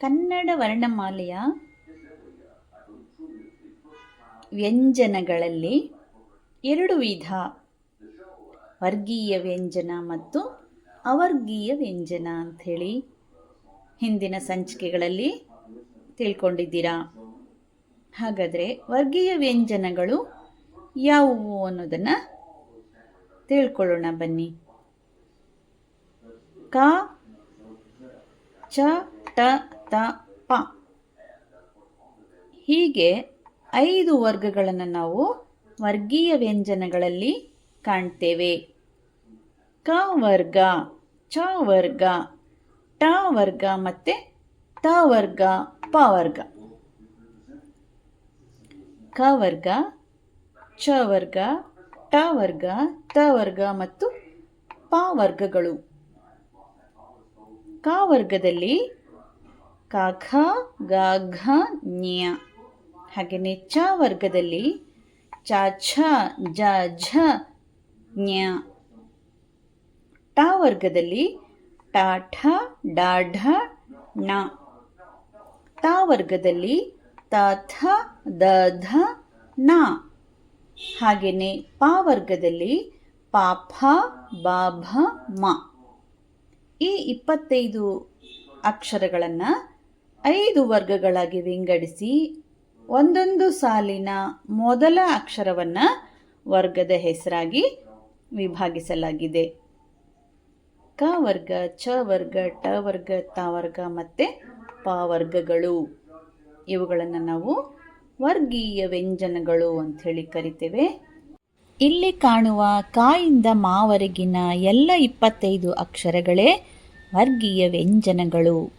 ಕನ್ನಡ ವರ್ಣಮಾಲೆಯ ವ್ಯಂಜನಗಳಲ್ಲಿ ಎರಡು ವಿಧ. ವರ್ಗೀಯ ವ್ಯಂಜನ ಮತ್ತು ಅವರ್ಗೀಯ ವ್ಯಂಜನ ಅಂಥೇಳಿ ಹಿಂದಿನ ಸಂಚಿಕೆಗಳಲ್ಲಿ ತಿಳ್ಕೊಂಡಿದ್ದೀರಾ? ಹಾಗಾದರೆ ವರ್ಗೀಯ ವ್ಯಂಜನಗಳು ಯಾವುವು ಅನ್ನೋದನ್ನು ತಿಳ್ಕೊಳ್ಳೋಣ ಬನ್ನಿ. ಕ, ಚ, ಟ ತ ಪ. ಹೀಗೆ ಐದು ವರ್ಗಗಳನ್ನು ನಾವು ವರ್ಗೀಯ ವ್ಯಂಜನಗಳಲ್ಲಿ ಕಾಣ್ತೇವೆ. ಕ ವರ್ಗ, ಚ ವರ್ಗ, ಟ ವರ್ಗ ಮತ್ತು ತ ವರ್ಗ, ಪ ವರ್ಗ. ಕ ವರ್ಗ, ಚ ವರ್ಗ, ಟ ವರ್ಗ, ತ ವರ್ಗ ಮತ್ತು ಪ ವರ್ಗಗಳು. ಕ ವರ್ಗದಲ್ಲಿ ಕ ಗಾಘ ಗ ಘ ಜ್ಞ ಹಾಗೆಯೇ ಚ ವರ್ಗದಲ್ಲಿ ಚ, ಛ, ಜ, ಝ ಜ್ಞ ಟ ವರ್ಗದಲ್ಲಿ ಟ, ಠ, ಡ, ಢ, ಣ. ತ ವರ್ಗದಲ್ಲಿ ತ, ಥ, ದ, ಧ, ನ. ಹಾಗೆಯೇ ಪ ವರ್ಗದಲ್ಲಿ ಪ ಬಾಭ ಮ. ಈ ಇಪ್ಪತ್ತೈದು ಅಕ್ಷರಗಳನ್ನು ಐದು ವರ್ಗಗಳಾಗಿ ವಿಂಗಡಿಸಿ ಒಂದೊಂದು ಸಾಲಿನ ಮೊದಲ ಅಕ್ಷರವನ್ನು ವರ್ಗದ ಹೆಸರಾಗಿ ವಿಭಾಗಿಸಲಾಗಿದೆ. ಕ ವರ್ಗ, ಚ ವರ್ಗ, ಟ ವರ್ಗ, ತ ವರ್ಗ ಮತ್ತು ಪ ವರ್ಗಗಳು. ಇವುಗಳನ್ನು ನಾವು ವರ್ಗೀಯ ವ್ಯಂಜನಗಳು ಅಂಥೇಳಿ ಕರಿತೇವೆ. ಇಲ್ಲಿ ಕಾಣುವ ಕಾಯಿಂದ ಮಾವರೆಗಿನ ಎಲ್ಲ ಇಪ್ಪತ್ತೈದು ಅಕ್ಷರಗಳೇ ವರ್ಗೀಯ ವ್ಯಂಜನಗಳು.